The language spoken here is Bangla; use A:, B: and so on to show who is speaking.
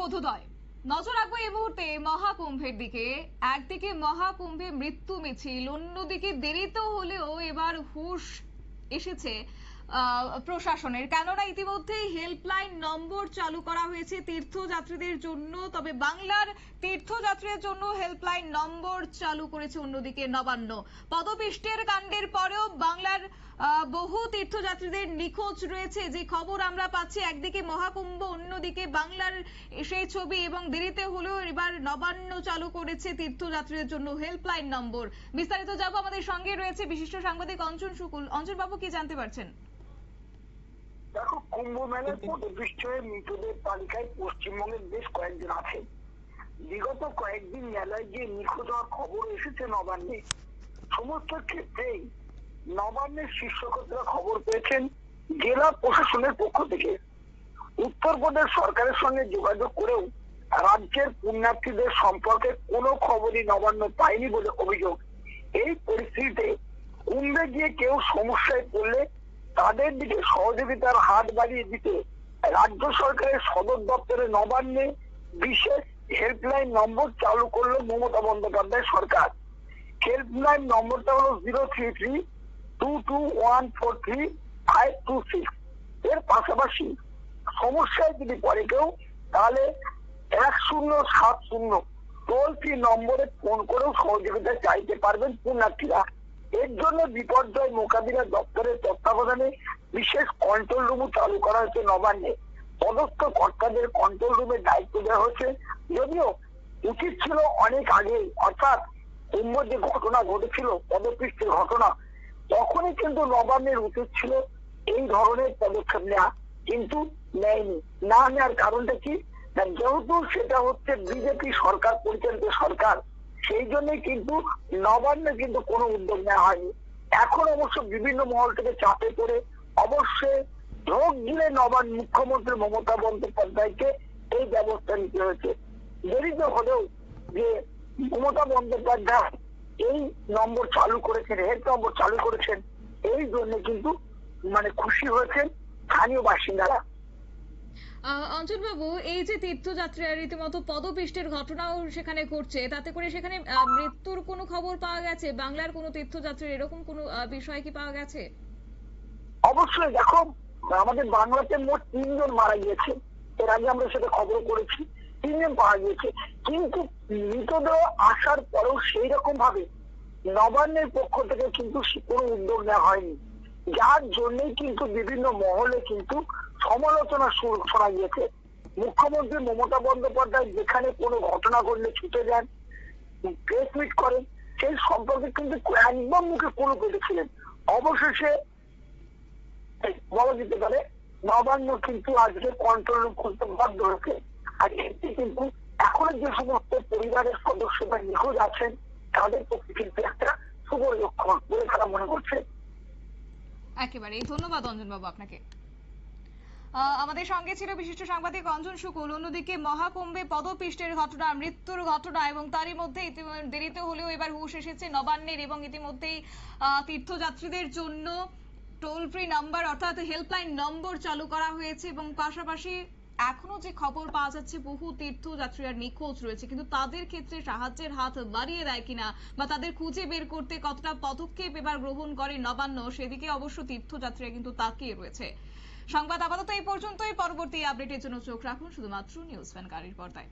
A: বোধোদয়। নজর রাখব এই মুহূর্তে মহাকুম্ভের দিকে। একদিকে মহাকুম্ভে মৃত্যু মিছিল, অন্যদিকে দেরিতে হলেও এবার হুশ এসেছে প্রশাসনের। কেননা ইতিমধ্যে হেল্পলাইন নম্বর চালু করা হয়েছে তীর্থযাত্রীদের জন্য, তবে বাংলার তীর্থযাত্রীদের জন্য হেল্পলাইন নম্বর চালু করেছে অন্যদিকে নবান্ন। পদপিষ্টের কাণ্ডের পরেও বাংলার বহু তীর্থযাত্রীদের নিখোঁজ রয়েছে। যে খবর আমরা পাচ্ছি, একদিকে মহাকুম্ভ, অন্যদিকে বাংলার সেই ছবি এবং দেরিতে হলেও এবার নবান্ন চালু করেছে তীর্থযাত্রীদের জন্য হেল্পলাইন নম্বর। বিস্তারিত যাব আমাদের সঙ্গে রয়েছে বিশিষ্ট সাংবাদিক অঞ্জন শুকুল। অঞ্জন বাবু কি জানতে পারছেন?
B: দেখো, কুম্ভ মেলার পদপৃষ্ঠ হয়ে মৃতদের তালিকায় পশ্চিমবঙ্গের বেশ কয়েকজন আছেন বিগত কয়েকদিন মেলায় গিয়ে নিখোঁজ হওয়ার খবর এসেছে নবান্নে। সমস্ত ক্ষেত্রেই নবান্নের শীর্ষকরা খবর পেয়েছেন জেলা প্রশাসনের পক্ষ থেকে। উত্তরপ্রদেশ সরকারের সঙ্গে যোগাযোগ করেও রাজ্যের পুণ্যার্থীদের সম্পর্কে কোনো খবরই নবান্ন পায়নি বলে অভিযোগ। এই পরিস্থিতিতে কুম্ভে গিয়ে কেউ সমস্যায় পড়লে তাদের দিকে সহযোগিতার হাত বাড়িয়ে দিতে রাজ্য সরকারের সদর দপ্তরে নবান্নে বিশেষ হেল্পলাইন নম্বর চালু করল মমতা বন্দ্যোপাধ্যায় সরকার। হেল্পলাইন নম্বরটা হলো জিরো থ্রি থ্রি এর পাশাপাশি সমস্যায় যদি পড়ে কেউ, তাহলে এক শূন্য সাত শূন্য টোল ফ্রি নম্বরে ফোন করেও সহযোগিতা চাইতে পারবেন পুণ্যার্থীরা। এর জন্য বিপর্যয় মোকাবিলা দপ্তরের তত্ত্বাবধানে বিশেষ কন্ট্রোল রুম চালু করা হয়েছে নবান্নে। পদস্থ কর্তাদের কন্ট্রোল রুমের দায়িত্ব দেওয়া হয়েছে। যদিও উচিত ছিল অনেক আগে অর্থাৎ কুম্ভ যে ঘটনা ঘটেছিল, পদপৃষ্ঠের ঘটনা তখনই কিন্তু নবান্নের উচিত ছিল এই ধরনের পদক্ষেপ নেওয়া, কিন্তু নেয়নি। না নেওয়ার কারণটা কি? যেহেতু সেটা হচ্ছে বিজেপি সরকার, পরিচালিত সরকার, সেই জন্যই কিন্তু নবান্নে কিন্তু কোনো উদ্যোগ নেওয়া হয়নি। এখন অবশ্য বিভিন্ন মহল থেকে চাপে পড়ে অবশ্যই ঢোক গিলে নবান মুখ্যমন্ত্রী মমতা বন্দ্যোপাধ্যায়কে এই ব্যবস্থা নিতে হয়েছে। দেরিতে হলেও যে মমতা বন্দ্যোপাধ্যায় এই নম্বর চালু করেছেন হেড নম্বর চালু করেছেন এই জন্য কিন্তু মানে খুশি হয়েছেন স্থানীয় বাসিন্দারা।
A: অঞ্জন বাবু এই যে তীর্থযাত্রীরা রীতিমতো পদপিষ্টের ঘটনাও সেখানে ঘটছে তাতে করে সেখানে মৃত্যুর কোনো খবর পাওয়া গেছে? বাংলার কোনো তীর্থযাত্রীর এরকম কোনো বিষয় কি পাওয়া গেছে?
B: অবশ্যই দেখো আমাদের বাংলাতে মোট তিনজন মারা গিয়েছে। এর আগে আমরা সেটা খবর করেছি। তিনজন পাওয়া গিয়েছে কিন্তু মৃতদেহ আসার পরেও সেই রকম ভাবে নবান্নের পক্ষ থেকে কিন্তু কোনো উদ্যোগ নেওয়া হয়নি। যার জন্যই কিন্তু বিভিন্ন মহলে কিন্তু সমালোচনা শোনা গিয়েছে। মুখ্যমন্ত্রী মমতা বন্দ্যোপাধ্যায় যেখানে কোনো ঘটনা ঘটলে ছুটে যান, প্রেস মিট করেন, সেই সম্পর্কে কিন্তু একদম মুখে কোনো পেটেছিলেন অবশেষে বলা যেতে পারে, নবান্ন কিন্তু আজকে কন্ট্রোল করতে বাধ্য হয়েছে। আর এতে কিন্তু যে সমস্ত পরিবারের সদস্যরা নিখোঁজ আছেন, তাদের কিন্তু একটা শুভ লক্ষণ বলে তারা মনে করছে।
A: একেবারেই ধন্যবাদ অঞ্জন বাবু আপনাকে আমাদের সঙ্গে ছিল বিশিষ্ট সাংবাদিক অঞ্জন শুকুল, অন্যদিকে মহাকুম্ভে পদপিষ্টের ঘটনা, মৃত্যুর ঘটনা এবং তারই মধ্যে দেরিতে হলেও এবার হুশ এসেছে নবান্নের এবং ইতিমধ্যেই তীর্থযাত্রীদের জন্য টোল ফ্রি নাম্বার অর্থাৎ হেল্পলাইন নম্বর চালু করা হয়েছে এবং পাশাপাশি এখনও যে খবর পাওয়া যাচ্ছে, বহু তীর্থযাত্রীরা নিখোঁজ রয়েছে। কিন্তু তাদের ক্ষেত্রে সাহায্যের হাত বাড়িয়ে দেয় কিনা বা তাদের খুঁজে বের করতে কতটা পদক্ষেপ এবার গ্রহণ করে নবান্ন, সেদিকে অবশ্য তীর্থযাত্রীরা কিন্তু তাকিয়ে রয়েছে। সংবাদ আপাতত এই পর্যন্তই। পরবর্তী আপডেটের জন্য চোখ রাখুন। শুধুমাত্র নিউজ ফ্যান গাড়ির পর্দায়।